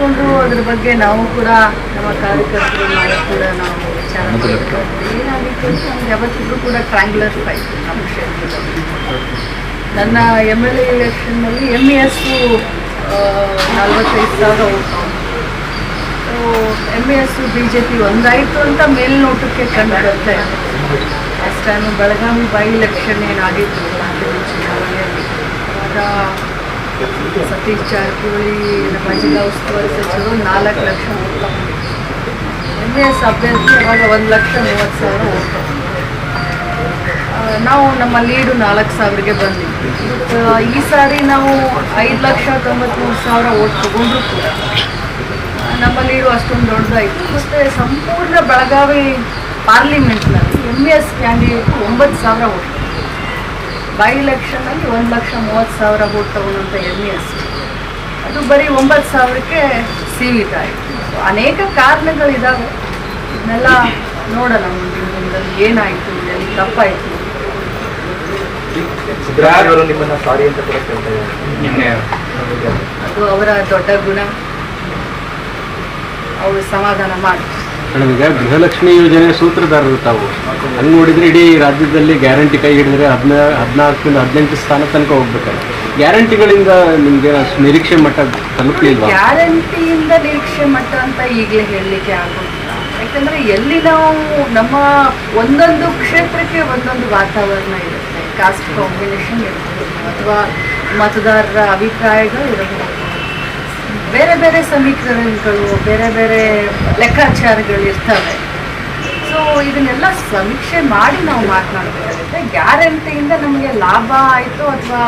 ಬಂದು ಅದ್ರ ಬಗ್ಗೆ ನಾವು ಕೂಡ ನಮ್ಮ ಕಾರ್ಯಕರ್ತರು ಕೂಡ ನಾವು ವಿಚಾರ. ಏನಾಗಿತ್ತು ನಮ್ಗೆ ಯಾವತ್ತಿಗೂ ಕೂಡ ಟ್ರ್ಯಾಂಗ್ಯುಲರ್ ಫೈಟ್ ನಮ್ಮ ಕ್ಷೇತ್ರದಲ್ಲಿ. ನನ್ನ ಎಂ ಎಲ್ ಎ ಎಲೆಕ್ಷನ್ನಲ್ಲಿ ಎಂ ಇ ಎಸ್ಸು ನಲ್ವತ್ತೈದು ಸಾವಿರ vote. So M E S B J P ಒಂದಾಯಿತು ಅಂತ ಮೇಲ್ನೋಟಕ್ಕೆ ಕಂಡು ಬರ್ತಾ ಇದೆ. Last time Belagavi by election ಏನಾಗಿತ್ತು ಚುನಾವಣೆಯಲ್ಲಿ ಅವಾಗ ಸತೀಶ್ ಜಾರಕಿಹೊಳಿ ನಮ್ಮ ಜಿಲ್ಲಾ ಉಸ್ತುವಾರಿ ಸಚಿವರು ನಾಲ್ಕು ಲಕ್ಷ ಓಟ್ ಎಂ ಎ ಎಸ್ ಅಭ್ಯರ್ಥಿ ಅವಾಗ ಒಂದು ಲಕ್ಷ ಮೂವತ್ತು ಸಾವಿರ ನಾವು ನಮ್ಮ ಲೀಡು ನಾಲ್ಕು ಸಾವಿರಗೆ ಬಂದಿದ್ವಿ ಈ ಸಾರಿ ನಾವು ಐದು ಲಕ್ಷ ತೊಂಬತ್ಮೂರು ಸಾವಿರ ಓಟ್ ತಗೊಂಡ್ರು ಕೂಡ. ನಮ್ಮ ಲೀಡು ಅಷ್ಟೊಂದು ದೊಡ್ಡದಾಯಿತು. ಮತ್ತು ಸಂಪೂರ್ಣ ಬೆಳಗಾವಿ ಪಾರ್ಲಿಮೆಂಟ್ನಲ್ಲಿ ಎಂ ಎಸ್ ಕ್ಯಾಂಡಿಡೇಟ್ ಒಂಬತ್ತು ಸಾವಿರ ಓಟ್ ಬೈ ಎಲೆಕ್ಷನಲ್ಲಿ ಒಂದು ಲಕ್ಷ ಮೂವತ್ತು ಸಾವಿರ ಓಟ್ ತಗೊಂಡಂಥ ಎಂ ಎಸ್ ಅದು ಬರೀ ಒಂಬತ್ತು ಸಾವಿರಕ್ಕೆ ಸೀಮಿತ ಆಯಿತು. ಅನೇಕ ಕಾರಣಗಳಿದ್ದಾವೆ ಇದನ್ನೆಲ್ಲ ನೋಡೋಣ ಮುಂದಿನ ದಿನದಲ್ಲಿ ಏನಾಯಿತು ಎಲ್ಲಿ ತಪ್ಪಾಯಿತು. ಅದು ಅವರ ದೊಡ್ಡ ಗುಣ. ಅವರು ಸಮಾಧಾನ ಮಾಡಿ. ಮೇಡಮ್ ಈಗ ಗೃಹಲಕ್ಷ್ಮಿ ಯೋಜನೆ ಸೂತ್ರಧಾರರು ತಾವು. ಹಂಗೆ ನೋಡಿದರೆ ಇಡೀ ರಾಜ್ಯದಲ್ಲಿ ಗ್ಯಾರಂಟಿ ಕೈ ಹಿಡಿದ್ರೆ ಹದಿನ ಹದಿನಾಲ್ಕರಿಂದ ಹದಿನೆಂಟು ಸ್ಥಾನ ತನಕ ಹೋಗ್ಬೇಕಲ್ಲ ಗ್ಯಾರಂಟಿಗಳಿಂದ ನಿಮಗೆ ನಿರೀಕ್ಷೆ ಮಟ್ಟ ತಲುಪಲಿಲ್ವಾ? ಗ್ಯಾರಂಟಿಯಿಂದ ನಿರೀಕ್ಷೆ ಮಟ್ಟ ಅಂತ ಈಗಲೇ ಹೇಳಲಿಕ್ಕೆ ಆಗೋದಿಲ್ಲ. ಯಾಕಂದರೆ ಎಲ್ಲಿ ನಾವು ನಮ್ಮ ಒಂದೊಂದು ಕ್ಷೇತ್ರಕ್ಕೆ ಒಂದೊಂದು ವಾತಾವರಣ ಇರುತ್ತೆ. ಕಾಸ್ಟ್ ಕಾಂಬಿನೇಷನ್ ಇರ್ಬೋದು. ಅಥವಾ ಮತದಾರರ ಅಭಿಪ್ರಾಯಗಳು ಇರಬಹುದು. ಬೇರೆ ಬೇರೆ ಸಮೀಕರಣಗಳು, ಬೇರೆ ಬೇರೆ ಲೆಕ್ಕಾಚಾರಗಳು ಇರ್ತವೆ. ಸೊ ಇದನ್ನೆಲ್ಲ ಸಮೀಕ್ಷೆ ಮಾಡಿ ನಾವು ಮಾತನಾಡಬೇಕಾಗುತ್ತೆ. ಗ್ಯಾರಂಟಿಯಿಂದ ನಮಗೆ ಲಾಭ ಆಯಿತು ಅಥವಾ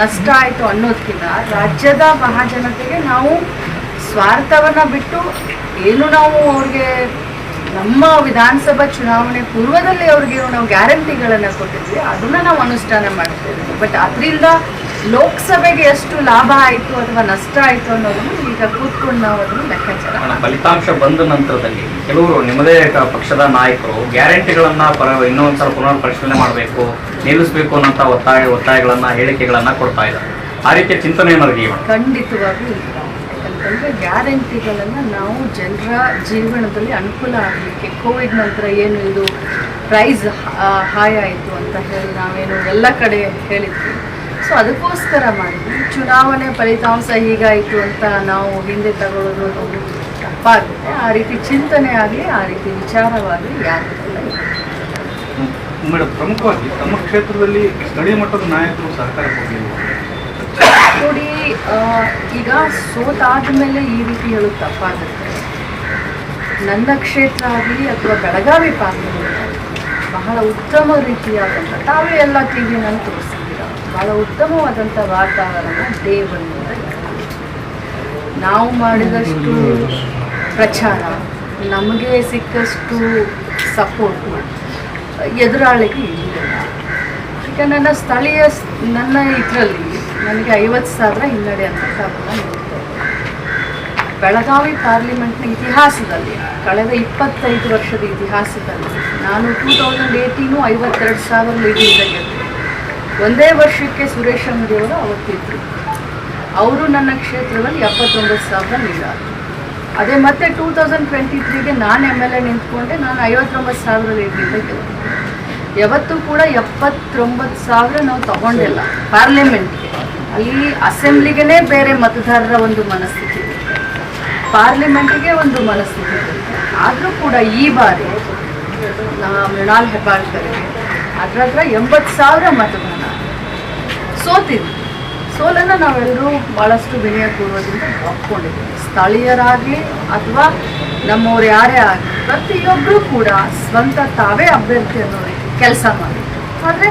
ನಷ್ಟ ಆಯಿತು ಅನ್ನೋದಕ್ಕಿಂತ ರಾಜ್ಯದ ಮಹಾಜನತೆಗೆ ನಾವು ಸ್ವಾರ್ಥವನ್ನು ಬಿಟ್ಟು ಏನು ನಾವು ಅವ್ರಿಗೆ ನಮ್ಮ ವಿಧಾನಸಭಾ ಚುನಾವಣೆ ಪೂರ್ವದಲ್ಲಿ ಅವ್ರಿಗೆ ನಾವು ಗ್ಯಾರಂಟಿಗಳನ್ನು ಕೊಟ್ಟಿದ್ವಿ, ಅದನ್ನು ನಾವು ಅನುಷ್ಠಾನ ಮಾಡ್ತಿದ್ವಿ ಬಟ್ ಅದರಿಂದ ಲೋಕಸಭೆಗೆ ಎಷ್ಟು ಲಾಭ ಆಯಿತು ಅಥವಾ ನಷ್ಟ ಆಯಿತು ಅನ್ನೋದನ್ನು ಈಗ ಕೂತ್ಕೊಂಡು ನಾವು ಅದನ್ನು ಲೆಕ್ಕಾಚಾರ ಫಲಿತಾಂಶ ಬಂದ ನಂತರದಲ್ಲಿ ಕೆಲವರು ನಿಮ್ಮದೇ ಪಕ್ಷದ ನಾಯಕರು ಗ್ಯಾರಂಟಿಗಳನ್ನ ಪರ ಇನ್ನೊಂದ್ಸಲ ಪುನರ್ ಪರಿಶೀಲನೆ ಮಾಡಬೇಕು ನಿಲ್ಲಿಸಬೇಕು ಅನ್ನೋಂಥ ಒತ್ತಾಯ ಒತ್ತಾಯಗಳನ್ನ ಹೇಳಿಕೆಗಳನ್ನ ಕೊಡ್ತಾ ಇದ್ದಾರೆ. ಆ ರೀತಿಯ ಚಿಂತನೆ ಏನಾದ್ರು ಖಂಡಿತವಾಗಿ ಖಂಡಿತವಾಗ್ಲೂ ಇಲ್ಲ. ಯಾಕಂತಂದರೆ ಗ್ಯಾರಂಟಿಗಳನ್ನು ನಾವು ಜನರ ಜೀವನದಲ್ಲಿ ಅನುಕೂಲ ಆಗಲಿಕ್ಕೆ ಕೋವಿಡ್ ನಂತರ ಏನು ಇದು ಪ್ರೈಸ್ ಹಾಯ್ ಆಯಿತು ಅಂತ ಹೇಳಿ ನಾವೇನು ಎಲ್ಲ ಕಡೆ ಹೇಳಿದ್ವಿ. ಸೊ ಅದಕ್ಕೋಸ್ಕರ ಮಾಡಿ. ಚುನಾವಣೆ ಫಲಿತಾಂಶ ಹೀಗಾಯಿತು ಅಂತ ನಾವು ಹಿಂದೆ ತಗೊಳ್ಳೋದು ತಪ್ಪಾಗುತ್ತೆ. ಆ ರೀತಿ ಚಿಂತನೆ ಆಗಲಿ ಆ ರೀತಿ ವಿಚಾರವಾಗಲಿ ಯಾರು ಮೇಡಮ್ ಪ್ರಮುಖವಾಗಿ ತಮ್ಮ ಕ್ಷೇತ್ರದಲ್ಲಿ ಸ್ಥಳೀಯ ಮಟ್ಟದ ನಾಯಕರು ಸಹಕಾರ ನೋಡಿ ಈಗ ಸೋತಾದ ಮೇಲೆ ಈ ರೀತಿ ಹೇಳೋದು ತಪ್ಪಾಗುತ್ತೆ. ನನ್ನ ಕ್ಷೇತ್ರ ಆಗಲಿ ಅಥವಾ ಬೆಳಗಾವಿ ಆಗಲಿ ಬಹಳ ಉತ್ತಮ ರೀತಿಯಾದಂಥ ತಾವೇ ಎಲ್ಲ ಟಿ ನಾನು ತೋರಿಸಿದ್ದೀರ ಬಹಳ ಉತ್ತಮವಾದಂಥ ವಾತಾವರಣ ದೇವರು ನಾವು ಮಾಡಿದಷ್ಟು ಪ್ರಚಾರ, ನಮಗೆ ಸಿಕ್ಕಷ್ಟು ಸಪೋರ್ಟ್ ಎದುರಾಳಿಗೆ ಇಲ್ಲ ಈಗ ನನ್ನ ಸ್ಥಳೀಯ ನನ್ನ ಇದರಲ್ಲಿ ನನಗೆ ಐವತ್ತು ಸಾವಿರ ಹಿನ್ನಡೆ ಅಂತ ಕಾರಣ ಬೆಳಗಾವಿ ಪಾರ್ಲಿಮೆಂಟ್ನ ಇತಿಹಾಸದಲ್ಲಿ, ಕಳೆದ ಇಪ್ಪತ್ತೈದು ವರ್ಷದ ಇತಿಹಾಸದಲ್ಲಿ ನಾನು ಟೂ ತೌಸಂಡ್ ಏಯ್ಟೀನು ಐವತ್ತೆರಡು ಸಾವಿರ ಲೀಡಿಂದ ಗೆದ್ದೆ. ಒಂದೇ ವರ್ಷಕ್ಕೆ ಸುರೇಶ್ ಅಂಗಡಿಯವರು ಅವತ್ತಿದ್ದರು ಅವರು ನನ್ನ ಕ್ಷೇತ್ರದಲ್ಲಿ ಎಪ್ಪತ್ತೊಂಬತ್ತು ಸಾವಿರ ನೀಡಾರು ಅದೇ ಮತ್ತೆ ಟೂ ತೌಸಂಡ್ ಟ್ವೆಂಟಿ ತ್ರೀಗೆ ನಾನು ಎಂ ಎಲ್ ಎ ನಿಂತ್ಕೊಂಡೆ, ನಾನು ಐವತ್ತೊಂಬತ್ತು ಸಾವಿರ ಲೀಡ್ನಿಂದ ಗೆದ್ದೆ ಯಾವತ್ತೂ ಕೂಡ ಎಪ್ಪತ್ತೊಂಬತ್ತು ಸಾವಿರ ನಾವು ತಗೊಂಡಿಲ್ಲ ಪಾರ್ಲಿಮೆಂಟ್ಗೆ ಅಲ್ಲಿ ಅಸೆಂಬ್ಲಿಗೇ ಬೇರೆ ಮತದಾರರ ಒಂದು ಮನಸ್ಥಿತಿ. ಪಾರ್ಲಿಮೆಂಟ್ಗೆ ಒಂದು ಮನಸ್ಥಿತಿ. ಆದರೂ ಕೂಡ ಈ ಬಾರಿ, ನಾ ಮೃಣಾಲ್ ಹೆಬ್ಬಾಳ್ಕರ್ಗೆ ಅದ್ರ ಹತ್ರ ಎಂಬತ್ತು ಸಾವಿರ ಮತದಾನ. ಸೋತಿದ್ವಿ. ಸೋಲನ್ನು ನಾವೆಲ್ಲರೂ ಭಾಳಷ್ಟು ವಿನಯಪೂರ್ವದಿಂದ ಒಪ್ಕೊಂಡಿದ್ದೀವಿ. ಸ್ಥಳೀಯರಾಗಲಿ ಅಥವಾ ನಮ್ಮವ್ರು ಯಾರೇ ಆಗಲಿ ಪ್ರತಿಯೊಬ್ಬರೂ ಕೂಡ ಸ್ವಂತ ತಾವೇ ಅಭ್ಯರ್ಥಿ ಅನ್ನೋ ಕೆಲಸ ಮಾಡಿದ್ರು ಆದರೆ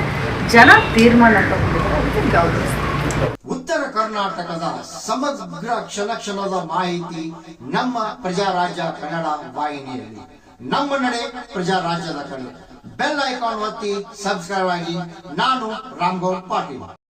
ಜನ ತೀರ್ಮಾನ ತಗೊಂಡಿದ್ದಾರೆ ಅದಕ್ಕೆ ಗೌರವಿಸ್ತೀವಿ. ಉತ್ತರ ಕರ್ನಾಟಕದ ಸಮಗ್ರ ಕ್ಷಣ ಕ್ಷಣದ ಮಾಹಿತಿ ನಮ್ಮ ಪ್ರಜಾರಾಜ್ಯ ಕನ್ನಡ ವಾಹಿನಿಯಲ್ಲಿ. ನಮ್ಮ ನಡೆ ಪ್ರಜಾರಾಜ್ಯದ ಕಡೆ. ಬೆಲ್ ಐಕಾನ್ ಒತ್ತಿ ಸಬ್ಸ್ಕ್ರೈಬ್ ಆಗಿ ನಾನು ರಾಮ್ಗೌಡ್ ಪಾಟೀಲ್.